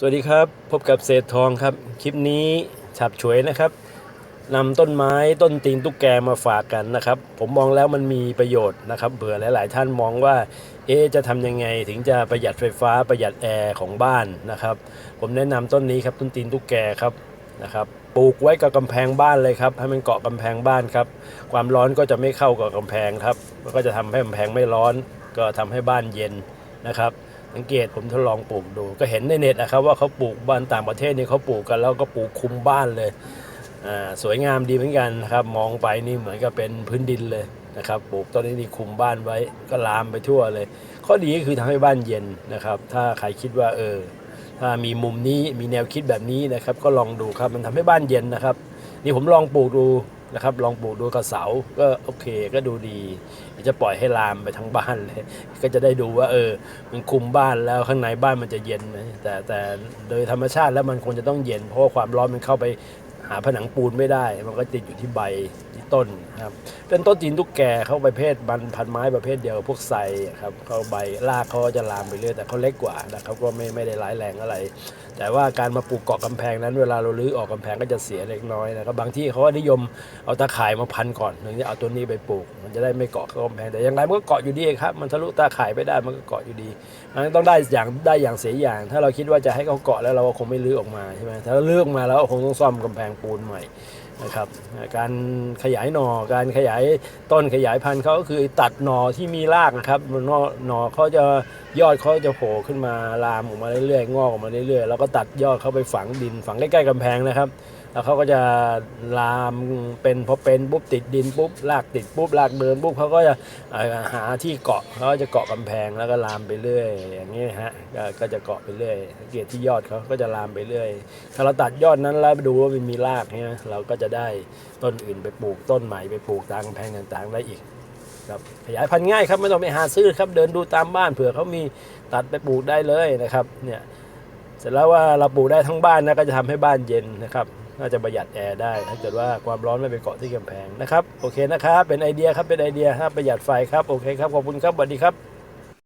สวัสดีครับพบกับเศษทองครับ คลิปนี้ฉับฉวยนะครับนำต้นไม้ต้นตีนตุ๊กแกมาฝากกันนะครับ ผมมองแล้วมันมีประโยชน์นะครับเผื่อหลาย ๆ ท่านมองว่า เอ๊จะทำยังไงถึงจะประหยัดไฟฟ้าประหยัดแอร์ของบ้านนะครับ ผมแนะนำต้นนี้ครับต้นตีนตุ๊กแกครับนะครับปลูกไว้กับกำแพงบ้านเลยครับให้มันเกาะกำแพงบ้านครับความร้อนก็จะไม่เข้ากับกำแพงครับก็จะทำให้กำแพงไม่ร้อน ก็ทำให้บ้านเย็น นะครับสังเกตผมทดลองปลูกดู ก็เห็นในเน็ตนะครับว่าเขาปลูกบ้านต่างประเทศนี่เขาปลูกกันแล้วก็ปลูกคุมบ้านเลยสวยงามดีเหมือนกันนะครับมองไปนี่เหมือนกับเป็นพื้นดินเลยนะครับปลูกต้นนี้นี่คุมบ้านไว้ก็ลามไปทั่วเลย ข้อดีก็คือทำให้บ้านเย็นนะครับ ถ้าใครคิดว่าเออถ้ามีมุมนี้มีแนวคิดแบบนี้นะครับ ก็ลองดูครับมันทำให้บ้านเย็นนะครับ นี่ผมลองปลูกดู นะครับ ลองปลูกดูกับเสาก็โอเคก็ดูดีจะปล่อยให้ลามไปทั้งบ้านเลย ก็จะได้ดูว่า เออ มันคุมบ้านแล้วข้างในบ้านมันจะเย็นไหมแต่แต่โดยธรรมชาติแล้วมันควรจะต้องเย็น เพราะว่าความร้อนมันเข้าไป หาผนังปูนไม่ได้ มันก็ติดอยู่ที่ใบที่ต้นครับ เป็นต้นจีนตุ๊กแกเขาประเภทบันพันไม้ประเภทเดียวพวกไทรครับเขาใบรากเขาจะลามไปเรื่อยแต่เขาเล็กกว่านะครับก็ไม่ไม่ได้ร้ายแรงอะไร แต่ว่าการมาปลูกเกาะกำแพงนั้นเวลาเราลื้อออกกำแพงก็จะเสียเล็กน้อยนะครับบางที่เขานิยมเอาตาข่ายมาพันก่อนถึงจะเอาตัวนี้ไปปลูก มันจะได้ไม่เกาะเข้ากำแพงแต่อย่างไรมันก็เกาะอยู่ดีครับมันทะลุตาข่ายไปได้มันก็เกาะอยู่ดี มันต้องได้อย่างได้อย่างเสียอย่าง ถ้าเราคิดว่าจะให้เขาเกาะแล้วเราก็คงไม่ลื้อออกมาใช่ไหมถ้าเลื้อออกมาแล้วคงต้องซ่อมกำแพงปูนใหม่นะครับการขยายหน่อการขยายต้นขยายพันธุ์เขาก็คือตัดหน่อที่มีรากนะครับหน่อหน่อเขาจะ ยอดเขาจะโผล่ขึ้นมาลามออกมาเรื่อยๆงอกออกมาเรื่อยๆแล้วก็ตัดยอดเขาไปฝังดิน ฝังใกล้ๆกำแพงนะครับ แล้วเขาก็จะลามเป็นพอเป็นปุ๊บติดดินปุ๊บรากติดปุ๊บรากเดินปุ๊บเขาก็จะหาที่เกาะเขาก็จะเกาะกำแพงแล้วก็ลามไปเรื่อยอย่างนี้ฮะก็จะเกาะไปเรื่อยสังเกตที่ยอดเขาก็จะลามไปเรื่อยถ้าเราตัดยอดนั้นแล้วไปดูว่ามันมีรากเนี่ยเราก็จะได้ต้นอื่นไปปลูกต้นใหม่ไปปลูกตามกำแพงต่างๆได้อีก ครับขยายพันธุ์ง่ายครับไม่ต้องไปหาซื้อครับเดินดูตามบ้านเผื่อเขามีตัดไปปลูกได้เลยนะครับเนี่ยเสร็จแล้วว่าเราปลูกได้ทั้งบ้านนะก็จะทำให้บ้านเย็นนะครับน่าจะประหยัดแอร์ได้ ถ้าเกิดว่าความร้อนไม่ไปเกาะที่กำแพงนะครับโอเคนะครับเป็นไอเดียครับเป็นไอเดียครับประหยัดไฟครับโอเคครับขอบคุณครับสวัสดีครับ